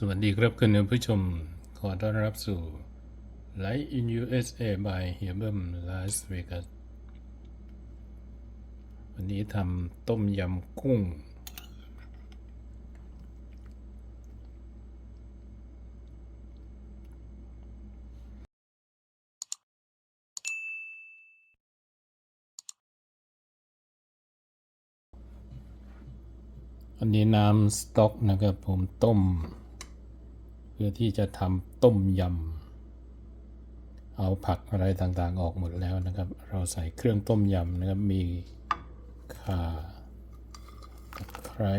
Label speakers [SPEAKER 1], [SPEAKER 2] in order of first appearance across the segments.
[SPEAKER 1] สวัสดีครับคุณผู้ชม ขอต้อนรับสู่ Light in USA by h e r b e m Las Vegas วันนี้ทำต้มยำกุ้ง อันนี้น้ำสต๊อกนะครับผมต้ม เพื่อที่จะทำต้มยำ เอาผักอะไรต่างๆออกหมดแล้วนะครับ เราใส่เครื่องต้มยำนะครับ มีข่าไคร้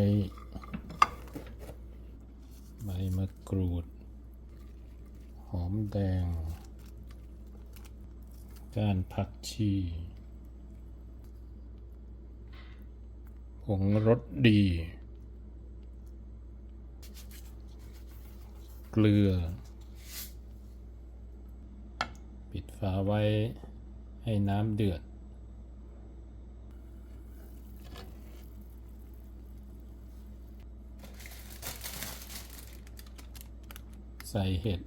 [SPEAKER 1] ใบมะกรูด หอมแดง ก้านผักชีผงรสดี เกลือ ปิดฝาไว้ให้น้ำเดือด ใส่เห็ด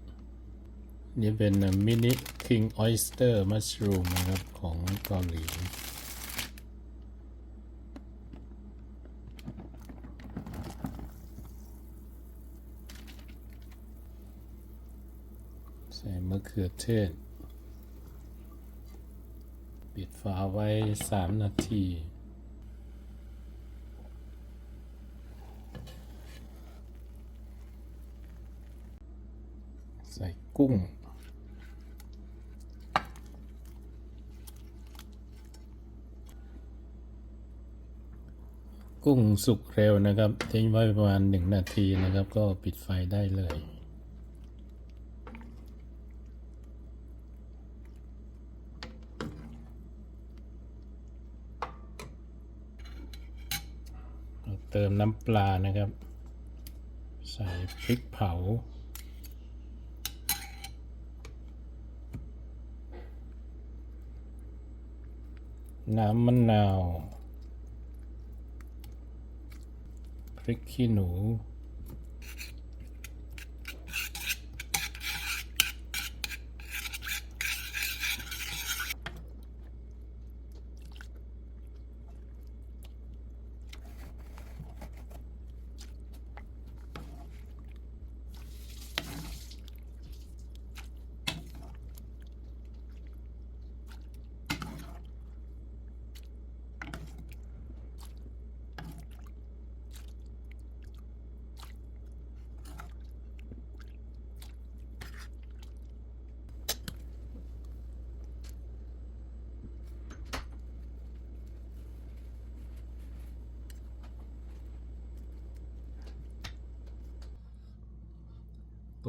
[SPEAKER 1] นี่เป็นมินิคิงออยสเตอร์มัชรูมนะครับ ของเกาหลี ใส่มะเขือเทศ ปิดฝาไว้สามนาที ใส่กุ้ง กุ้งสุกเร็วนะครับ ทิ้งไว้ประมาณหนึ่งนาทีนะครับ ก็ปิดไฟได้เลย เติมน้ำปลานะครับ ใส่พริกเผา น้ำมะนาว พริกขี้หนู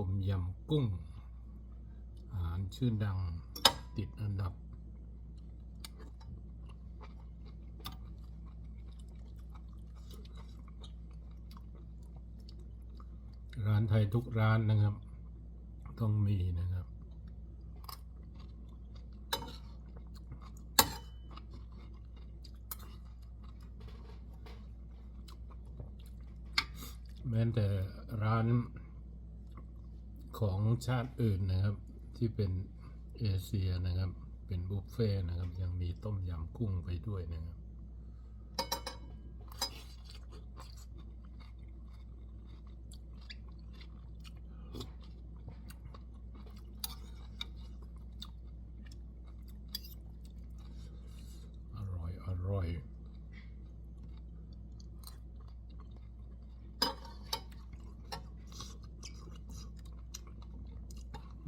[SPEAKER 1] ต้มยำกุ้ง อาหารชื่อดังติดอันดับ ร้านไทยทุกร้านนะครับ ต้องมีนะครับแม้แต่ร้าน ของชาติอื่นนะครับ ที่เป็นเอเชียนะครับ เป็นบุฟเฟ่ต์นะครับ ยังมีต้มยำกุ้งไปด้วยนะครับ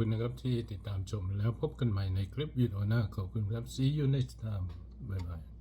[SPEAKER 1] คุณนะครับที่ติดตามชมแล้วพบกันใหม่ในคลิปวิดีโอหน้าขอบคุณครับ see you next time บ๊ายบาย